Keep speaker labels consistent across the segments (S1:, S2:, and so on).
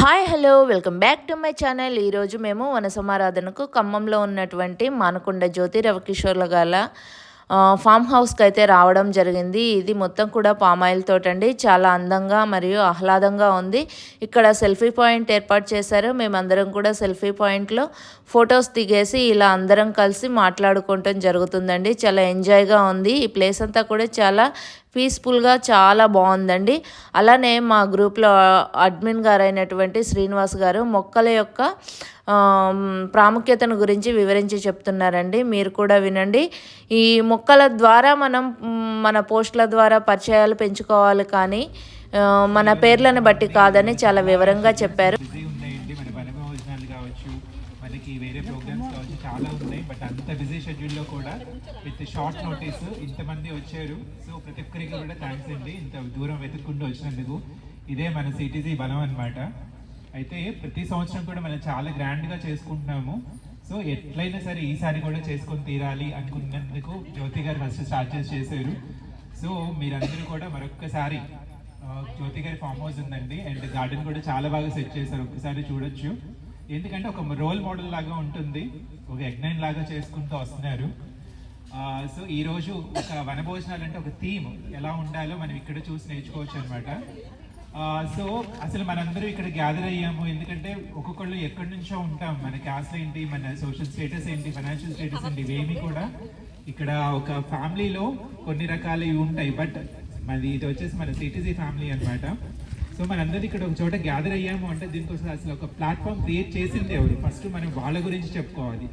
S1: Hi hello welcome back to my channel. ఈరోజు మేము వనసమారాధనకు ఖమ్మంలో ఉన్నటువంటి మానకొండ జ్యోతి రవికిషోర్ల గల ఫామ్ హౌస్కి అయితే రావడం జరిగింది. ఇది మొత్తం కూడా పామాయిల్ తోటండి. చాలా అందంగా మరియు ఆహ్లాదంగా ఉంది. ఇక్కడ సెల్ఫీ పాయింట్ ఏర్పాటు చేశారు. మేమందరం కూడా సెల్ఫీ పాయింట్లో ఫొటోస్ దిగేసి ఇలా అందరం కలిసి మాట్లాడుకోవటం జరుగుతుందండి. చాలా ఎంజాయ్గా ఉంది. ఈ ప్లేస్ అంతా కూడా చాలా పీస్ఫుల్గా చాలా బాగుందండి. అలానే మా గ్రూప్లో అడ్మిన్ గారైనటువంటి శ్రీనివాస్ గారు మొక్కల యొక్క ప్రాముఖ్యతను గురించి వివరించి చెప్తున్నారండి. మీరు కూడా వినండి. ఈ మొక్కల ద్వారా మనం మన పోస్టుల ద్వారా పరిచయాలు పెంచుకోవాలి కానీ మన పేర్లను బట్టి కాదని చాలా వివరంగా చెప్పారు
S2: బిజీ ఉన్నాయండి మన వన భోజనాలు కావచ్చు మనకి వేరే ప్రోగ్రామ్స్ కావచ్చు చాలా ఉన్నాయి బట్ అంత బిజీ షెడ్యూల్లో కూడా విత్ షార్ట్ నోటీస్ ఇంతమంది వచ్చారు. సో ప్రతి ఒక్కరికి కూడా థ్యాంక్స్ అండి ఇంత దూరం వెతుక్కుంటూ వచ్చినందుకు. ఇదే మన సిటీజీ బలం అన్నమాట. అయితే ప్రతి సంవత్సరం కూడా మనం చాలా గ్రాండ్గా చేసుకుంటున్నాము. సో ఎట్లయినా సరే ఈసారి కూడా చేసుకొని తీరాలి అనుకున్నందుకు జ్యోతి గారు ఫస్ట్ స్టార్ట్ చేసి చేశారు. సో మీరందరూ కూడా మరొక్కసారి జ్యోతి గారి ఫామ్ హౌస్ ఉందండి అండ్ గార్డెన్ కూడా చాలా బాగా సెట్ చేశారు. ఒక్కసారి చూడొచ్చు. ఎందుకంటే ఒక రోల్ మోడల్ లాగా ఉంటుంది. ఒక యజ్ఞం లాగా చేసుకుంటూ వస్తున్నారు. సో ఈరోజు ఒక వనభోజనాలు అంటే ఒక థీమ్ ఎలా ఉండాలో మనం ఇక్కడ చూసి నేర్చుకోవచ్చు అనమాట సో అసలు మనందరూ ఇక్కడ గ్యాదర్ అయ్యాము. ఎందుకంటే ఒక్కొక్కళ్ళు ఎక్కడి నుంచో ఉంటాం. మన క్యాస్ట్ ఏంటి మన సోషల్ స్టేటస్ ఏంటి ఫైనాన్షియల్ స్టేటస్ ఏంటి ఇవేమి కూడా ఇక్కడ ఒక ఫ్యామిలీలో కొన్ని రకాలు ఉంటాయి. బట్ మరి ఇది వచ్చేసి మన సిటీజీ ఫ్యామిలీ అన్నమాట. సో మనందరూ ఇక్కడ ఒక చోట గ్యాదర్ అయ్యాము అంటే దీనికోసం అసలు ఒక ప్లాట్ఫామ్ క్రియేట్ చేసింది ఎవరు? ఫస్ట్ మనం వాళ్ళ గురించి చెప్పుకోవాలి.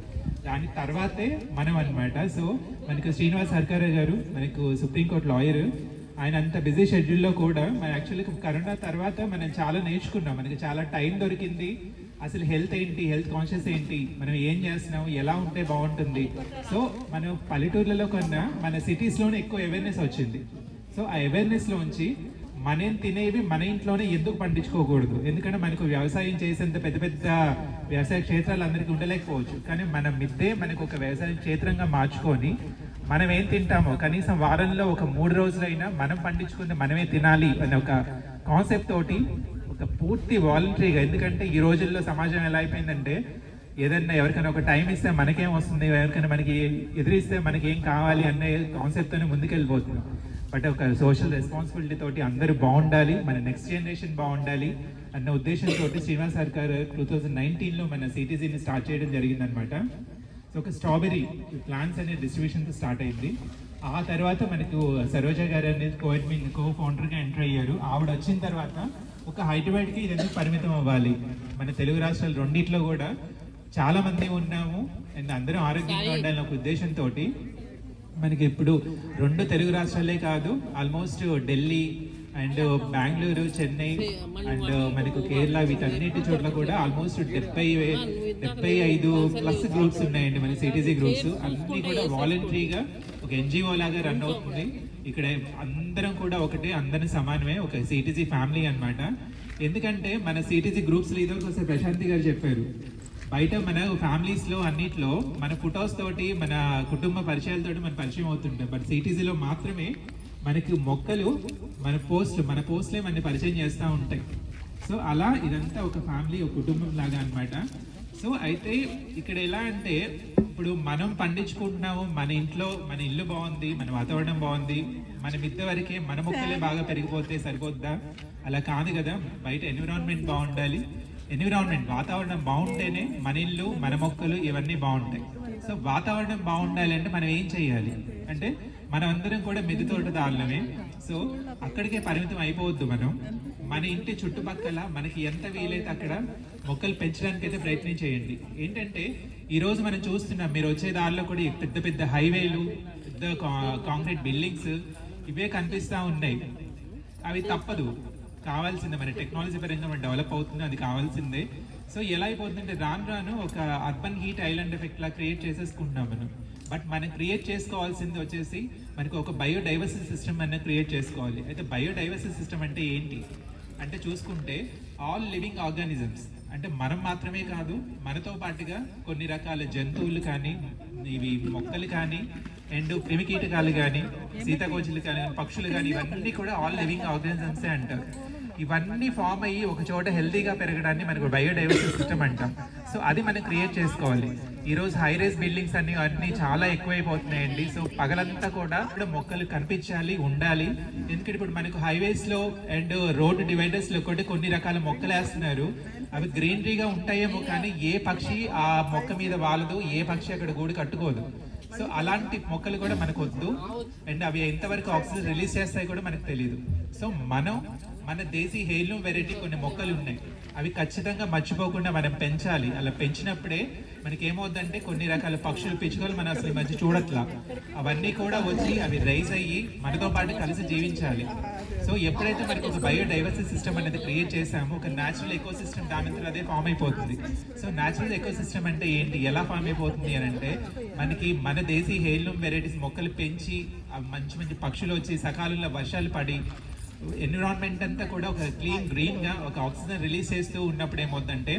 S2: దాని తర్వాతే మనం అన్నమాట. సో మనకు శ్రీనివాస్ సర్కార్ గారు మనకు సుప్రీంకోర్టు లాయర్ ఆయన అంత బిజీ షెడ్యూల్లో కూడా మన యాక్చువల్లీ కరోనా తర్వాత మనం చాలా నేర్చుకున్నాం. మనకి చాలా టైం దొరికింది. అసలు హెల్త్ ఏంటి? హెల్త్ కాన్షియస్ ఏంటి? మనం ఏం చేస్తున్నాం? ఎలా ఉంటే బాగుంటుంది? సో మనం పల్లెటూర్లలో కన్నా మన సిటీస్లోనే ఎక్కువ అవేర్నెస్ వచ్చింది. సో ఆ అవేర్నెస్లోంచి మనం తినేవి మన ఇంట్లోనే ఎందుకు పండించుకోకూడదు? ఎందుకంటే మనకు వ్యవసాయం చేసేంత పెద్ద పెద్ద వ్యవసాయ క్షేత్రాలు అందరికీ ఉండలేకపోవచ్చు. కానీ మన మిద్దే మనకు ఒక వ్యవసాయ క్షేత్రంగా మార్చుకొని మనం ఏం తింటామో కనీసం వారంలో ఒక మూడు రోజులైనా మనం పండించుకుంది మనమే తినాలి అనే ఒక కాన్సెప్ట్ తోటి ఒక పూర్తి వాలంటరీగా ఎందుకంటే ఈ రోజుల్లో సమాజం ఎలా అయిపోయిందంటే ఏదన్నా ఎవరికైనా ఒక టైం ఇస్తే మనకేం వస్తుంది ఎవరికైనా మనకి ఎదురిస్తే మనకి ఏం కావాలి అనే కాన్సెప్ట్తోనే ముందుకెళ్ళిపోతున్నాం. బట్ ఒక సోషల్ రెస్పాన్సిబిలిటీ తోటి అందరూ బాగుండాలి మన నెక్స్ట్ జనరేషన్ బాగుండాలి అన్న ఉద్దేశంతో శ్రీనివాస్ సర్కార్ టూ థౌజండ్ నైన్టీన్లో మన సిటీజీని స్టార్ట్ చేయడం జరిగిందనమాట సో ఒక స్ట్రాబెరీ ప్లాంట్స్ అనే డిస్ట్రిబ్యూషన్తో స్టార్ట్ అయింది. ఆ తర్వాత మనకు సరోజ గారు అనేది కో అడ్మిన్ కో ఫౌండర్గా ఎంటర్ అయ్యారు. ఆవిడ వచ్చిన తర్వాత ఒక హైదరాబాద్కి ఇది ఎందుకు పరిమితం అవ్వాలి. మన తెలుగు రాష్ట్రాలు రెండిట్లో కూడా చాలా మంది ఉన్నాము. అండ్ అందరం ఆరోగ్యంగా ఉండాలనే ఒక ఉద్దేశంతో మనకి ఇప్పుడు రెండు తెలుగు రాష్ట్రాలే కాదు almost Delhi and Bengaluru Chennai and మనకు కేరళ వీటన్నిటి చోట్ల కూడా ఆల్మోస్ట్ డెబ్బై డెబ్బై ఐదు ప్లస్ గ్రూప్స్ ఉన్నాయండి మన సిటీజీ గ్రూప్స్ అన్ని కూడా వాలంటరీగా ఒక ఎన్జిఓ లాగా రన్ అవుతుంది. ఇక్కడ అందరం కూడా ఒకటే అందరం సమానమే ఒక సిటీజీ ఫ్యామిలీ అన్నమాట. ఎందుకంటే మన సిటీజీ గ్రూప్స్ లీడర్ ఒకసారి ప్రశాంతి గారు చెప్పారు. బయట మన ఫ్యామిలీస్లో అన్నిట్లో మన ఫొటోస్ తోటి మన కుటుంబ పరిచయాలతోటి మన పరిచయం అవుతుంటాం. బట్ సిటీసీలో మాత్రమే మనకి మొక్కలు మన పోస్ట్ మన పోస్ట్లే మన పరిచయం చేస్తూ ఉంటాయి. సో అలా ఇదంతా ఒక ఫ్యామిలీ ఒక కుటుంబం లాగా అన్నమాట. సో అయితే ఇక్కడ ఎలా అంటే ఇప్పుడు మనం పండించుకుంటున్నాము మన ఇంట్లో మన ఇల్లు బాగుంది మన వాతావరణం బాగుంది మన మిద్దె వరకే మన మొక్కలే బాగా పెరిగిపోతే సరిపోద్దా? అలా కాదు కదా. బయట ఎన్విరాన్మెంట్ బాగుండాలి. ఎన్విరాన్మెంట్ వాతావరణం బాగుంటేనే మన ఇల్లు మన మొక్కలు ఇవన్నీ బాగుంటాయి. సో వాతావరణం బాగుండాలంటే మనం ఏం చేయాలి? అంటే మనం అందరం కూడా మిద్దె తోటదారులమే సో అక్కడికే పరిమితం అయిపోవద్దు మనం. మన ఇంటి చుట్టుపక్కల మనకి ఎంత వీలైతే అక్కడ మొక్కలు పెంచడానికి అయితే ప్రయత్నం చేయండి. ఏంటంటే ఈరోజు మనం చూస్తున్నాం మీరు వచ్చే దారిలో కూడా పెద్ద పెద్ద హైవేలు పెద్ద కా- కాంక్రీట్ బిల్డింగ్స్ ఇవే కనిపిస్తా ఉన్నాయి. అవి తప్పదు. కావాల్సిందే మన టెక్నాలజీ పరంగా మనం డెవలప్ అవుతుంది అది కావాల్సిందే. సో ఎలా అయిపోతుందంటే రాను రాను ఒక అర్బన్ హీట్ ఐలాండ్ ఎఫెక్ట్ లా క్రియేట్ చేసేసుకుంటున్నాం మనం. బట్ మనం క్రియేట్ చేసుకోవాల్సింది వచ్చేసి మనకి ఒక బయోడైవర్సిటీ సిస్టమ్ అనేది క్రియేట్ చేసుకోవాలి. అయితే బయోడైవర్సిటీ సిస్టమ్ అంటే ఏంటి? అంటే చూసుకుంటే ఆల్ లివింగ్ ఆర్గానిజమ్స్ అంటే మనం మాత్రమే కాదు మనతో పాటుగా కొన్ని రకాల జంతువులు కానీ ఇవి మొక్కలు కానీ అండ్ క్రిమికీటకాలు కానీ సీతాకోచులు కానీ పక్షులు కానీ ఇవన్నీ కూడా ఆల్ లివింగ్ ఆర్గానిజమ్సే అంటారు. ఇవన్నీ ఫామ్ అయ్యి ఒక చోట హెల్తీగా పెరగడాన్ని మనకు బయోడైవర్సిటీ సిస్టమ్ అంటాం. సో అది మనం క్రియేట్ చేసుకోవాలి. ఈ రోజు హై రేస్ బిల్డింగ్స్ అన్ని అన్ని చాలా ఎక్కువైపోతున్నాయండి. సో పగలంతా కూడా ఇప్పుడు మొక్కలు కనిపించాలి ఉండాలి. ఎందుకంటే ఇప్పుడు మనకు హైవేస్లో అండ్ రోడ్ డివైడర్స్లో కూడా కొన్ని రకాల మొక్కలు వేస్తున్నారు. అవి గ్రీనరీగా ఉంటాయేమో కానీ ఏ పక్షి ఆ మొక్క మీద వాలదు ఏ పక్షి అక్కడ గూడు కట్టుకోదు. సో అలాంటి మొక్కలు కూడా మనకు వద్దు. అండ్ అవి ఎంతవరకు ఆక్సిజన్ రిలీజ్ చేస్తాయి కూడా మనకు తెలియదు సో మనం మన దేశీ హెయిర్లూమ్ వెరైటీ కొన్ని మొక్కలు ఉన్నాయి. అవి ఖచ్చితంగా మర్చిపోకుండా మనం పెంచాలి. అలా పెంచినప్పుడే మనకి ఏమవుతుందంటే కొన్ని రకాల పక్షులు పిచ్చుకలు మనం అసలు మధ్య చూడట్లా. అవన్నీ కూడా వచ్చి అవి రైజ్ అయ్యి మనతో పాటు కలిసి జీవించాలి. సో ఎప్పుడైతే మనకి ఒక బయోడైవర్సిటీ సిస్టమ్ అనేది క్రియేట్ చేసామో ఒక న్యాచురల్ ఎకో సిస్టమ్ దాని అంతా అదే ఫామ్ అయిపోతుంది. సో న్యాచురల్ ఎకో సిస్టమ్ అంటే ఏంటి? ఎలా ఫామ్ అయిపోతుంది అని అంటే మనకి మన దేశీ హెయిల్లూమ్ వెరైటీస్ మొక్కలు పెంచి మంచి మంచి పక్షులు వచ్చి సకాలంలో వర్షాలు పడి ఎన్విరాన్మెంట్ అంతా కూడా ఒక క్లీన్ గ్రీన్గా ఒక ఆక్సిజన్ రిలీజ్ చేస్తూ ఉన్నప్పుడు ఏమవుతుందంటే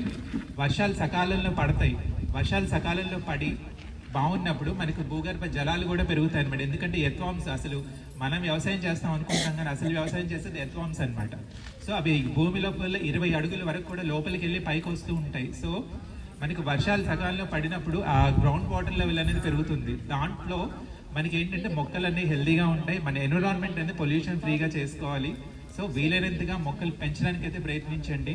S2: వర్షాలు సకాలంలో పడతాయి. వర్షాలు సకాలంలో పడి బాగున్నప్పుడు మనకు భూగర్భ జలాలు కూడా పెరుగుతాయి అనమాట ఎందుకంటే ఎత్వాంశ అసలు మనం వ్యవసాయం చేస్తాం అనుకుంటాం కానీ అసలు వ్యవసాయం చేసేది ఎత్వాంశ అనమాట సో అవి భూమి లోపల ఇరవై అడుగుల వరకు కూడా లోపలికి వెళ్ళి పైకి వస్తూ ఉంటాయి. సో మనకి వర్షాలు సకాలంలో పడినప్పుడు ఆ గ్రౌండ్ వాటర్ లెవెల్ అనేది పెరుగుతుంది. దాంట్లో మనకి ఏంటంటే మొక్కలు అన్నీ హెల్దీగా ఉంటాయి. మన ఎన్విరాన్మెంట్ అనేది పొల్యూషన్ ఫ్రీగా చేసుకోవాలి. సో వీలైనంతగా మొక్కలు పెంచడానికి అయితే ప్రయత్నించండి.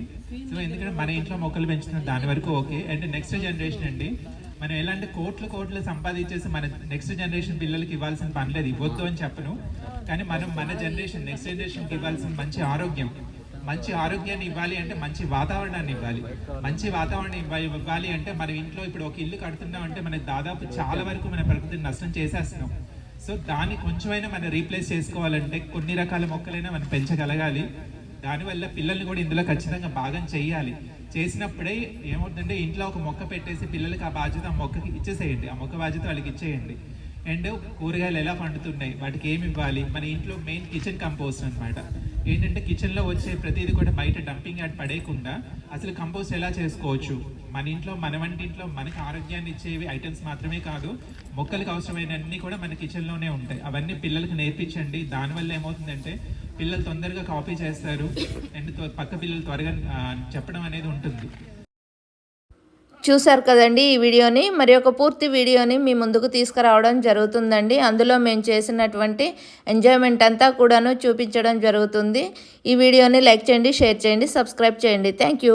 S2: సో ఎందుకంటే మన ఇంట్లో మొక్కలు పెంచుతున్న దాని వరకు ఓకే. అండ్ నెక్స్ట్ జనరేషన్ అండి మనం ఎలాంటి కోట్లు కోట్లు సంపాదించేసి మన నెక్స్ట్ జనరేషన్ పిల్లలకి ఇవ్వాల్సిన పని లేదు. ఇవ్వద్దు అని చెప్పను. కానీ మనం మన జనరేషన్ నెక్స్ట్ జనరేషన్కి ఇవ్వాల్సిన మంచి ఆరోగ్యం. మంచి ఆరోగ్యాన్ని ఇవ్వాలి అంటే మంచి వాతావరణాన్ని ఇవ్వాలి. మంచి వాతావరణం ఇవ్వాలి ఇవ్వాలి అంటే మనం ఇంట్లో ఇప్పుడు ఒక ఇల్లు కడుతున్నాం అంటే మనకి దాదాపు చాలా వరకు మన ప్రకృతిని నష్టం చేసేస్తున్నాం. సో దాన్ని కొంచెమైనా మనం రీప్లేస్ చేసుకోవాలంటే కొన్ని రకాల మొక్కలైనా మనం పెంచగలగాలి. దానివల్ల పిల్లల్ని కూడా ఇందులో ఖచ్చితంగా భాగం చేయాలి. చేసినప్పుడే ఏమవుతుందంటే ఇంట్లో ఒక మొక్క పెట్టేసి పిల్లలకి ఆ బాధ్యత ఆ మొక్కకి ఇచ్చేసేయండి. ఆ మొక్క బాధ్యత వాళ్ళకి ఇచ్చేయండి. అండ్ కూరగాయలు ఎలా పండుతున్నాయి? వాటికి ఏమి ఇవ్వాలి? మన ఇంట్లో మెయిన్ కిచెన్ కంపోస్ట్ అన్నమాట. ఏంటంటే కిచెన్లో వచ్చే ప్రతిదీ కూడా బయట డంపింగ్ యాడ్ పడేయకుండా అసలు కంపోస్ట్ ఎలా చేసుకోవచ్చు? మన ఇంట్లో మన వంటింట్లో మనకి ఆరోగ్యాన్ని ఇచ్చేవి ఐటమ్స్ మాత్రమే కాదు మొక్కలకు అవసరమైన అన్ని కూడా మన కిచెన్లోనే ఉంటాయి. అవన్నీ పిల్లలకు నేర్పించండి. దానివల్ల ఏమవుతుందంటే పిల్లలు తొందరగా కాపీ చేస్తారు. అండ్ పక్క పిల్లలు త్వరగా చెప్పడం అనేది ఉంటుంది.
S1: చూశారు కదండి ఈ వీడియోని. మరి ఒక పూర్తి వీడియోని మీ ముందుకు తీసుకురావడం జరుగుతుందండి. అందులో మేము చేసినటువంటి ఎంజాయ్మెంట్ అంతా కూడాను చూపించడం జరుగుతుంది. ఈ వీడియోని లైక్ చేయండి షేర్ చేయండి సబ్స్క్రైబ్ చేయండి. Thank you.